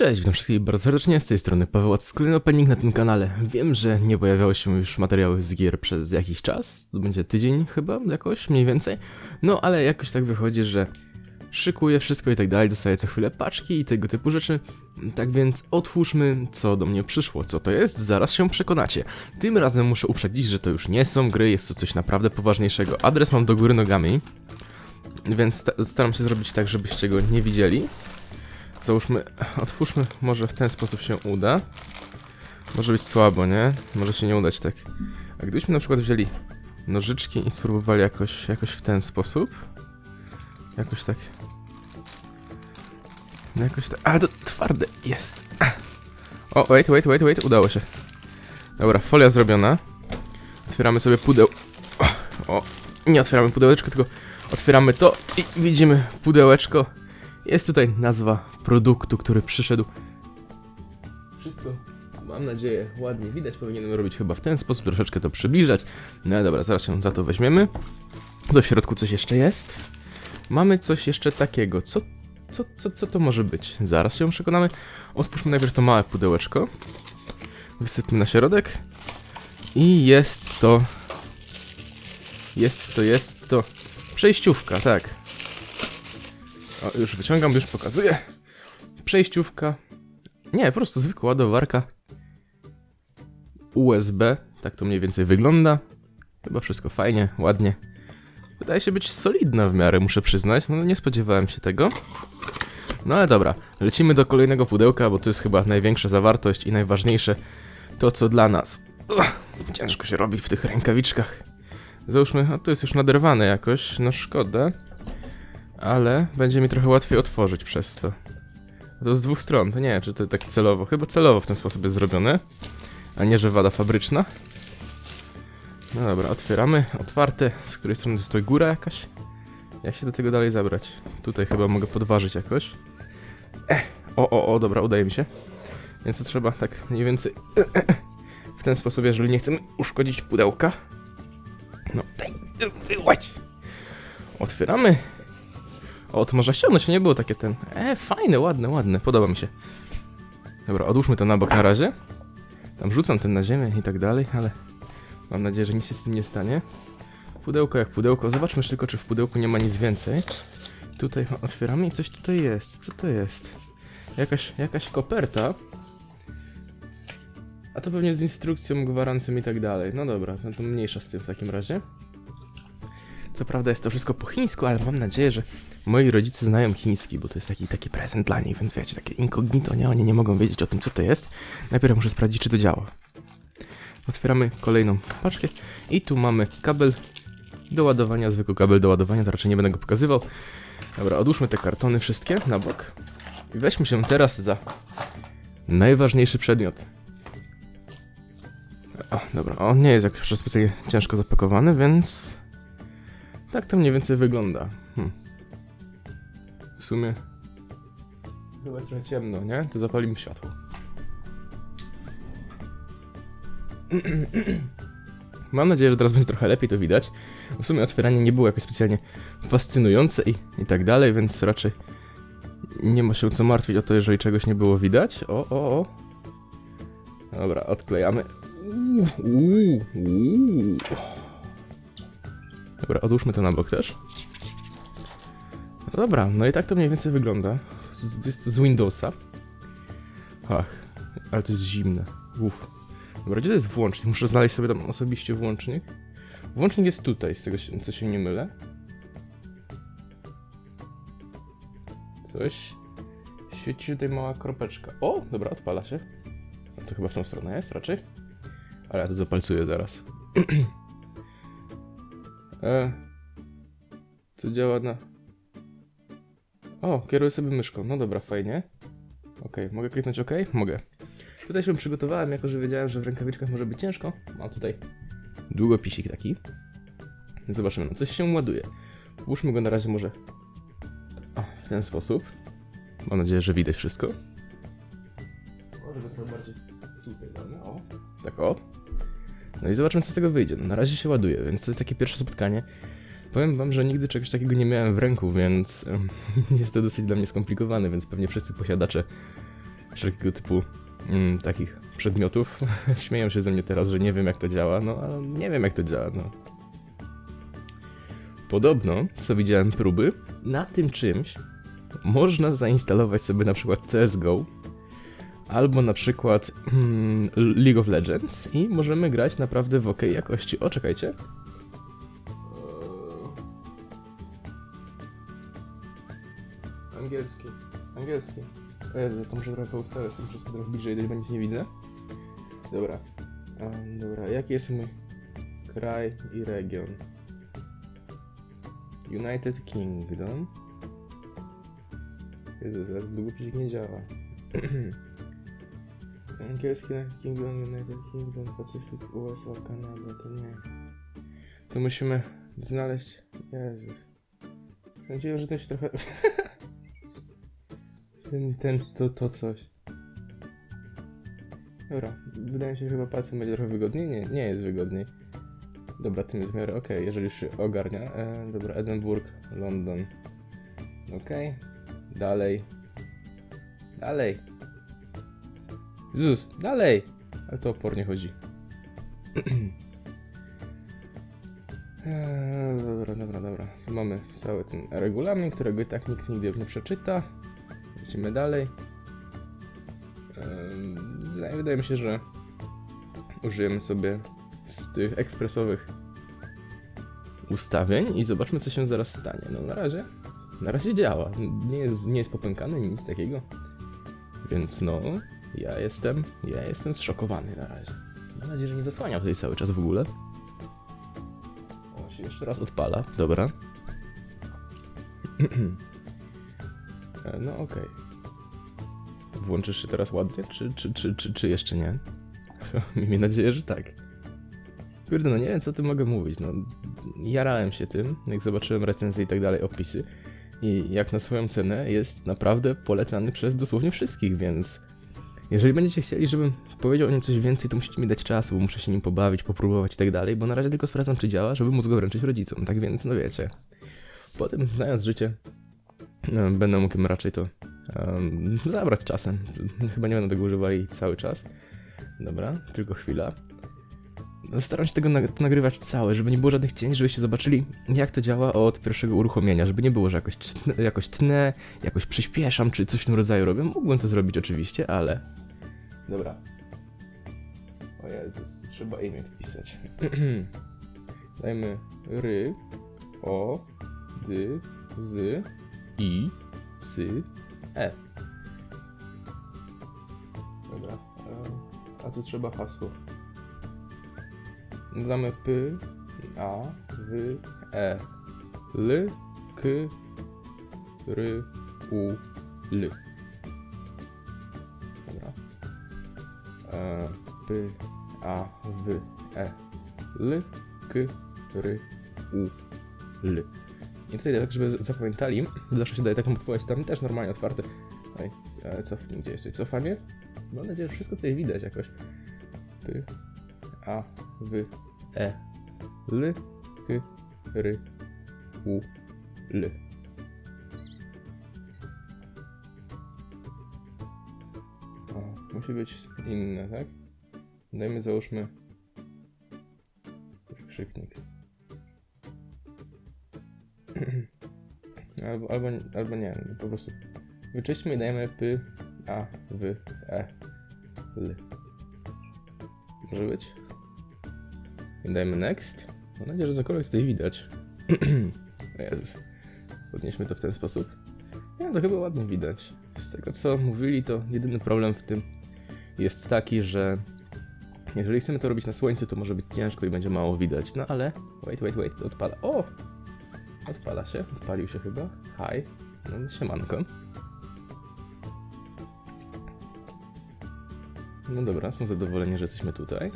Cześć, witam wszystkich bardzo serdecznie, z tej strony Paweł, jest kolejny opening na tym kanale. Wiem, że nie pojawiały się już materiały z gier przez jakiś czas, to będzie tydzień chyba, jakoś, mniej więcej. No, ale jakoś tak wychodzi, że szykuję wszystko i tak dalej, dostaję co chwilę paczki i tego typu rzeczy. Tak więc otwórzmy, co do mnie przyszło. Co to jest? Zaraz się przekonacie. Tym razem muszę uprzedzić, że to już nie są gry, jest to coś naprawdę poważniejszego. Adres mam do góry nogami, więc sta- staram się zrobić tak, żebyście go nie widzieli. Załóżmy, otwórzmy, może w ten sposób się uda. Może być słabo, nie? Może się nie udać tak. A gdybyśmy na przykład wzięli nożyczki i spróbowali jakoś, jakoś w ten sposób. Jakoś tak. No jakoś tak. Ale to twarde jest. O, wait, wait, wait, wait, udało się. Dobra, folia zrobiona. Otwieramy sobie pudeł. O, o, nie otwieramy pudełeczko, tylko otwieramy to i widzimy pudełeczko. Jest tutaj nazwa produktu, który przyszedł. Wszystko, mam nadzieję, ładnie widać. Powinienem robić chyba w ten sposób, troszeczkę to przybliżać. No dobra, zaraz się za to weźmiemy. Do środku coś jeszcze jest. Mamy coś jeszcze takiego. Co, co, co, co to może być? Zaraz się przekonamy. Otwórzmy najpierw to małe pudełeczko. Wysypmy na środek. I jest to... Jest to, jest to... Przejściówka, tak. O, już wyciągam, już pokazuję. Przejściówka. Nie, po prostu zwykła ładowarka. USB. Tak to mniej więcej wygląda. Chyba wszystko fajnie, ładnie. Wydaje się być solidna w miarę, muszę przyznać. No nie spodziewałem się tego. No ale dobra, lecimy do kolejnego pudełka, bo to jest chyba największa zawartość i najważniejsze to, co dla nas. Uch, ciężko się robi w tych rękawiczkach. Załóżmy, a to jest już naderwane jakoś, no szkoda ale będzie mi trochę łatwiej otworzyć przez to. To z dwóch stron, to nie czy to tak celowo. Chyba celowo w ten sposób jest zrobione, a nie, że wada fabryczna. No dobra, otwieramy. Otwarte. Z której strony to stoi góra jakaś? Jak się do tego dalej zabrać? Tutaj chyba mogę podważyć jakoś. Eh, o, o, o, dobra, udaje mi się. Więc to trzeba tak mniej więcej w ten sposób, jeżeli nie chcemy uszkodzić pudełka. No, daj, wyłaź. Otwieramy. O, to można ściągnąć, nie było takie ten. E, fajne, ładne, ładne, podoba mi się. Dobra, odłóżmy to na bok na razie. Tam rzucam ten na ziemię i tak dalej, ale mam nadzieję, że nic się z tym nie stanie. Pudełko jak pudełko. Zobaczmy tylko, czy w pudełku nie ma nic więcej. Tutaj otwieramy i coś tutaj jest. Co to jest? Jakaś, jakaś koperta. A to pewnie z instrukcją, gwarancją i tak dalej. No dobra, no to mniejsza z tym w takim razie. Co prawda jest to wszystko po chińsku, ale mam nadzieję, że moi rodzice znają chiński, bo to jest taki, taki prezent dla nich, więc wiecie, takie incognito, nie? Oni nie mogą wiedzieć o tym, co to jest. Najpierw muszę sprawdzić, czy to działa. Otwieramy kolejną paczkę i tu mamy kabel do ładowania, zwykły kabel do ładowania, to raczej nie będę go pokazywał. Dobra, odłóżmy te kartony wszystkie na bok i weźmy się teraz za najważniejszy przedmiot. O, dobra, on nie jest jakoś specjalnie ciężko zapakowany, więc tak to mniej więcej wygląda. Hm. W sumie. Chyba jest trochę ciemno, nie? To zapalimy światło. Mam nadzieję, że teraz będzie trochę lepiej to widać. W sumie otwieranie nie było jakoś specjalnie fascynujące i, i tak dalej, więc raczej nie ma się co martwić o to, jeżeli czegoś nie było widać. O, o, o. Dobra, odklejamy. Uuu, uuu, uuu. Dobra, odłóżmy to na bok też. No dobra, no i tak to mniej więcej wygląda. Z, jest z Windowsa. Ach, ale to jest zimne. Uff. Dobra, gdzie to jest włącznik? Muszę znaleźć sobie tam osobiście włącznik. Włącznik jest tutaj, z tego się- co się nie mylę. Coś. Świeci tutaj mała kropeczka. O, dobra, odpala się. No to chyba w tą stronę jest raczej. Ale ja to zapalcuję zaraz. E, to działa na... O, kieruję sobie myszką. No dobra, fajnie. Okej, mogę kliknąć OK? Mogę. Tutaj się przygotowałem, jako że wiedziałem, że w rękawiczkach może być ciężko. Mam tutaj długopisik taki. Zobaczymy, no coś się ładuje. Włóżmy go na razie może o, w ten sposób. Mam nadzieję, że widać wszystko. Może go trochę bardziej tutaj damy, o. Tak o. No i zobaczymy, co z tego wyjdzie. No, na razie się ładuje, więc to jest takie pierwsze spotkanie. Powiem wam, że nigdy czegoś takiego nie miałem w ręku, więc jest to dosyć dla mnie skomplikowane, więc pewnie wszyscy posiadacze wszelkiego typu mm, takich przedmiotów. Śmieją się ze mnie teraz, że nie wiem jak to działa, no ale nie wiem jak to działa, no. Podobno, co widziałem próby, na tym czymś można zainstalować sobie na przykład CSGO albo na przykład mm, League of Legends i możemy grać naprawdę w ok jakości. O, czekajcie. Angielski. Angielski. O Jezu, to muszę trochę ustawiać, to wszystko trochę bliżej, bo nic nie widzę. Dobra. Um, dobra, jaki jest mój kraj i region? United Kingdom. Jezus, jak długopisik nie działa. Angielski United Kingdom, United Kingdom, Pacyfik, USA, Kanada, to nie. To musimy znaleźć... Jezus. Nadzieję, że to się trochę... ten, ten, to, to coś. Dobra, wydaje mi się, że chyba palcem będzie trochę wygodniej. Nie, nie jest wygodniej. Dobra, tym jest miarę okej, jeżeli już się ogarnia. E, dobra, Edynburg, London. Okej. Dalej. Dalej. Zus, dalej! Ale to opornie chodzi. Eee, dobra, dobra, dobra. Tu mamy cały ten regulamin, którego i tak nikt nigdy nie przeczyta. Lecimy dalej. Eee, wydaje mi się, że użyjemy sobie z tych ekspresowych ustawień i zobaczmy, co się zaraz stanie. No na razie, na razie działa. Nie jest, nie jest popękany, nic takiego. Więc no, ja jestem, ja jestem zszokowany na razie. Mam nadzieję, że nie zasłania tutaj cały czas w ogóle. O, się jeszcze raz odpala, dobra. E, no okej. Włączysz się teraz ładnie, czy, czy, czy, czy, czy jeszcze nie? Miejmy nadzieję, że tak. Kurde, no nie wiem, co tu mogę mówić, no. Jarałem się tym, jak zobaczyłem recenzje i tak dalej, opisy. I jak na swoją cenę jest naprawdę polecany przez dosłownie wszystkich, więc jeżeli będziecie chcieli, żebym powiedział o nim coś więcej, to musicie mi dać czasu, bo muszę się nim pobawić, popróbować i tak dalej, bo na razie tylko sprawdzam, czy działa, żeby móc go wręczyć rodzicom, tak więc, no wiecie. Potem, znając życie, no, będę mógł im raczej to em, zabrać czasem. Chyba nie będę tego używali cały czas. Dobra, tylko chwila. Staram się tego nag- nagrywać całe, żeby nie było żadnych cięć, żebyście zobaczyli, jak to działa od pierwszego uruchomienia, żeby nie było, że jakoś, tnę, jakoś tnę, jakoś przyspieszam, czy coś w tym rodzaju robię. Mógłbym to zrobić oczywiście, ale... Dobra. O Jezus, trzeba imię wpisać. Dajmy ry, o, dy, z, i, sy, e. Dobra. A tu trzeba hasło. Damy p, a, w, e, l, k, r, u, l. Dobra. E, p, a, w, e, l, k, r, u, l. I tutaj tak, żeby zapamiętali, zawsze się daje taką podpowiedź, tam też normalnie otwarte. Ej, e, cofnij, gdzie jest cofanie? Mam nadzieję, że wszystko tutaj widać jakoś. A, w, e, l, k, r, u, l. O, musi być inne, tak? Dajmy, załóżmy wykrzyknik. albo, albo, albo nie, po prostu wyczyśćmy i dajemy p, a, w, e, l. Może być? I dajmy next. Mam nadzieję, że cokolwiek tutaj widać. Jezus. Podnieśmy to w ten sposób. Nie, to chyba ładnie widać. Z tego co mówili, to jedyny problem w tym jest taki, że jeżeli chcemy to robić na słońcu, to może być ciężko i będzie mało widać. No ale. Wait, wait, wait, to odpala. O! Odpala się, odpalił się chyba. Hi. No, siemanko. No dobra, są zadowoleni, że jesteśmy tutaj.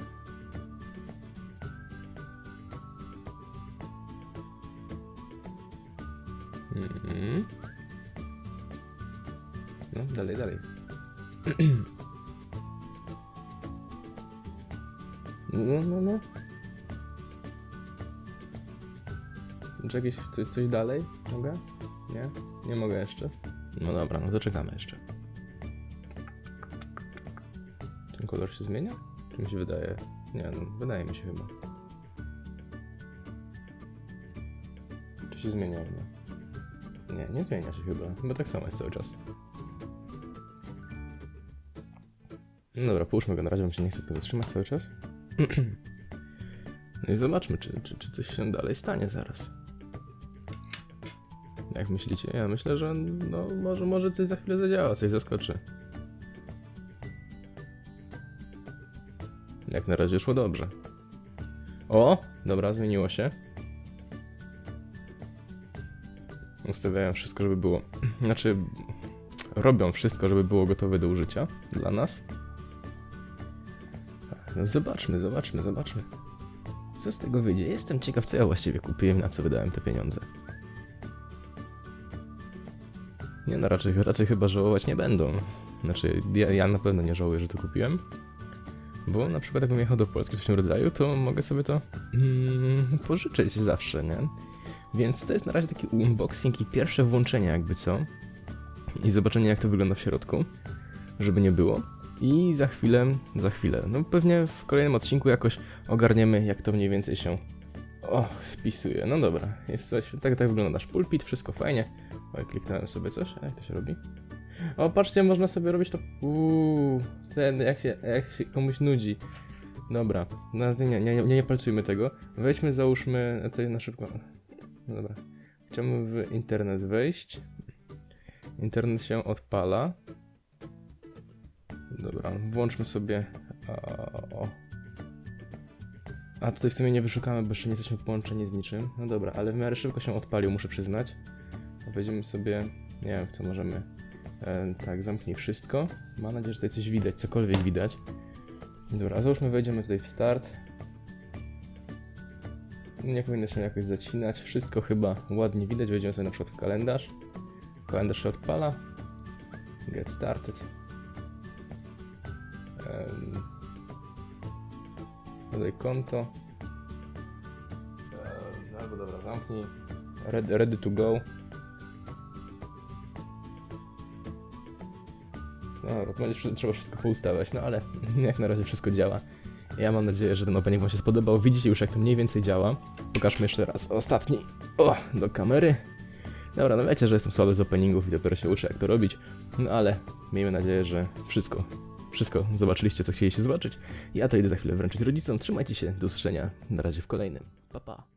Mhm. No, dalej, dalej. No, no, no. Czy jakieś coś, coś dalej? Mogę? Nie? Nie mogę jeszcze. No dobra, no to czekamy jeszcze. kolor się zmienia? Czy mi się wydaje? Nie, no, wydaje mi się chyba. Czy się zmienia chyba? Nie, nie zmienia się chyba. Chyba tak samo jest cały czas. No dobra, połóżmy go na razie, bo się nie chce tego trzymać cały czas. No i zobaczmy, czy, czy, czy coś się dalej stanie zaraz. Jak myślicie? Ja myślę, że no, może, może coś za chwilę zadziała, coś zaskoczy. Jak na razie szło dobrze. O! Dobra, zmieniło się. Ustawiają wszystko, żeby było. Znaczy, robią wszystko, żeby było gotowe do użycia dla nas. No zobaczmy, zobaczmy, zobaczmy. Co z tego wyjdzie? Jestem ciekaw, co ja właściwie kupiłem, na co wydałem te pieniądze. Nie no, raczej, raczej chyba żałować nie będą. Znaczy, ja, ja na pewno nie żałuję, że to kupiłem. Bo na przykład jakbym jechał do Polski w tym rodzaju, to mogę sobie to mm, pożyczyć zawsze, nie? Więc to jest na razie taki unboxing i pierwsze włączenie jakby co. I zobaczenie jak to wygląda w środku, żeby nie było. I za chwilę, za chwilę, no pewnie w kolejnym odcinku jakoś ogarniemy jak to mniej więcej się o, spisuje. No dobra, jest coś, tak, tak wygląda nasz pulpit, wszystko fajnie. Oj, kliknąłem sobie coś, jak to się robi? O, patrzcie, można sobie robić to. Uuu, ten, jak się, jak się komuś nudzi. Dobra, no, nie, nie, nie, nie palcujmy tego. Wejdźmy, załóżmy, to na szybko. Dobra. Chciałbym w internet wejść. Internet się odpala. Dobra, włączmy sobie. O. A tutaj w sumie nie wyszukamy, bo jeszcze nie jesteśmy połączeni z niczym. No dobra, ale w miarę szybko się odpalił, muszę przyznać. Wejdziemy sobie. Nie wiem, co możemy. E, tak, zamknij wszystko. Mam nadzieję, że tutaj coś widać, cokolwiek widać. Dobra, załóżmy, wejdziemy tutaj w start. Nie powinno się jakoś zacinać. Wszystko chyba ładnie widać. Wejdziemy sobie na przykład w kalendarz. Kalendarz się odpala. Get started. Dodaj konto. Albo dobra, zamknij. Ready, ready to go. No, to będzie trzeba wszystko poustawiać, no ale jak na razie wszystko działa. Ja mam nadzieję, że ten opening Wam się spodobał. Widzicie już jak to mniej więcej działa. Pokażmy jeszcze raz ostatni. O, do kamery. Dobra, no wiecie, że jestem słaby z openingów i dopiero się uczę jak to robić. No ale miejmy nadzieję, że wszystko, wszystko zobaczyliście co chcieliście zobaczyć. Ja to idę za chwilę wręczyć rodzicom. Trzymajcie się, do usłyszenia. Na razie w kolejnym. Pa pa.